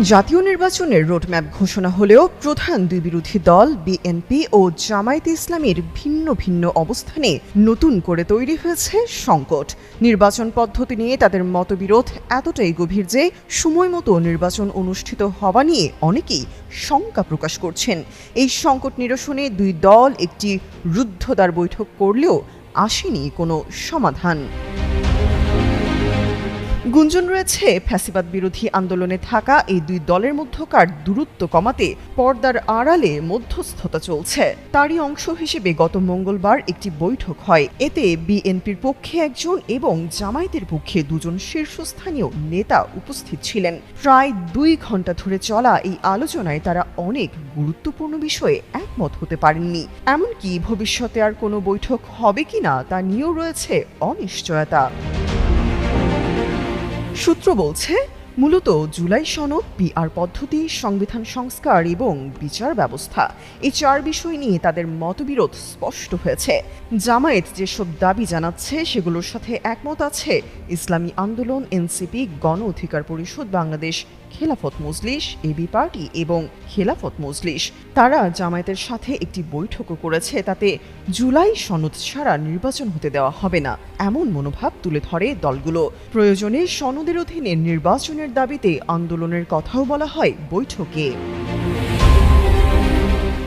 জাতীয় নির্বাচনের রোডম্যাপ ঘোষণা হলেও প্রধান দুই বিরোধী দল, বিএনপি ও জামায়াতে ইসলামের ভিন্ন ভিন্ন অবস্থানে নতুন করে তৈরি হয়েছে সংকট। নির্বাচন পদ্ধতি নিয়ে তাদের মতবিরোধ এতটাই গভীর যে সময় মতো নির্বাচন অনুষ্ঠিত হওয়া নিয়ে অনেকেই শঙ্কা প্রকাশ করছেন। এই সংকট নিরসনে দুই দল একটি রুদ্ধদ্বার বৈঠক করলেও আসেনি কোনো সমাধান। গুঞ্জন রয়েছে, ফ্যাসিবাদ বিরোধী আন্দোলনে থাকা এই দুই দলের মধ্যকার দূরত্ব কমাতে পর্দার আড়ালে মধ্যস্থতা চলছে। তারই অংশ হিসেবে গত মঙ্গলবার একটি বৈঠক হয়। এতে বিএনপির পক্ষে একজন এবং জামায়াতের পক্ষে দুজন শীর্ষস্থানীয় নেতা উপস্থিত ছিলেন। প্রায় দুই ঘণ্টা ধরে চলা এই আলোচনায় তারা অনেক গুরুত্বপূর্ণ বিষয়ে একমত হতে পারেননি। এমনকি ভবিষ্যতে আর কোনো বৈঠক হবে কিনা তা নিয়েও রয়েছে অনিশ্চয়তা। সূত্র বলছে মূলত জুলাই সনদ পিআর পদ্ধতি, সংবিধান সংস্কার এবং বিচার ব্যবস্থা। এই চার বিষয় নিয়ে তাদের মতবিরোধ স্পষ্ট হয়েছে। জামায়াত যেসব দাবি জানাচ্ছে, সেগুলোর সাথে একমত আছে ইসলামী আন্দোলন, এনসিপি, গণ অধিকার পরিষদ, বাংলাদেশ, খেলাফত মজলিস এবি পার্টি এবং খেলাফত মজলিস। তারা জামায়াতের সাথে একটি বৈঠকও করেছে, তাতে জুলাই সনদ ছাড়া নির্বাচন হতে দেওয়া হবে না, এমন মনোভাব তুলে ধরে দলগুলো। প্রয়োজনে সনদের অধীনে নির্বাচনের দাবিতে আন্দোলনের কথাও বলা হয় বৈঠকে।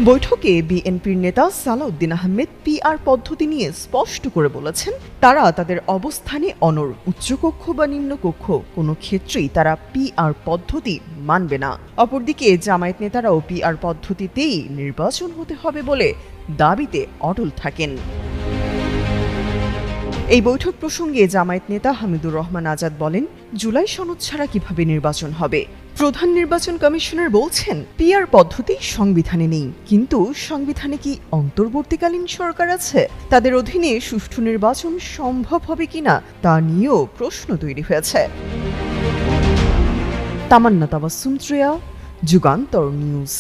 বৈঠকে বিএনপির নেতা সালাউদ্দিন আহমেদ পিআর পদ্ধতি নিয়ে স্পষ্ট করে বলেছেন, তারা তাদের অবস্থানে অনর উচ্চকক্ষ বা নিম্নকক্ষ, কোনো ক্ষেত্রেই তারা পিআর পদ্ধতি মানবে না। অপরদিকে জামায়াত নেতারাও পিআর পদ্ধতিতেই নির্বাচন হতে হবে বলে দাবিতে অটল থাকেন। এই বৈঠক প্রসঙ্গে জামায়াত নেতা হামিদুর রহমান আজাদ বলেন, জুলাই সনদ ছাড়া কীভাবে নির্বাচন হবে? প্রধান নির্বাচন কমিশনার বলছেন, পিআর পদ্ধতি সংবিধানে নেই। কিন্তু সংবিধানে কি অন্তর্বর্তীকালীন সরকার আছে? তাদের অধীনে সুষ্ঠু নির্বাচন সম্ভব হবে কিনা তা নিয়েও প্রশ্ন তৈরি হয়েছে। তামান্না তাবাসুম ত্রেয়া যুগান্তর নিউজ।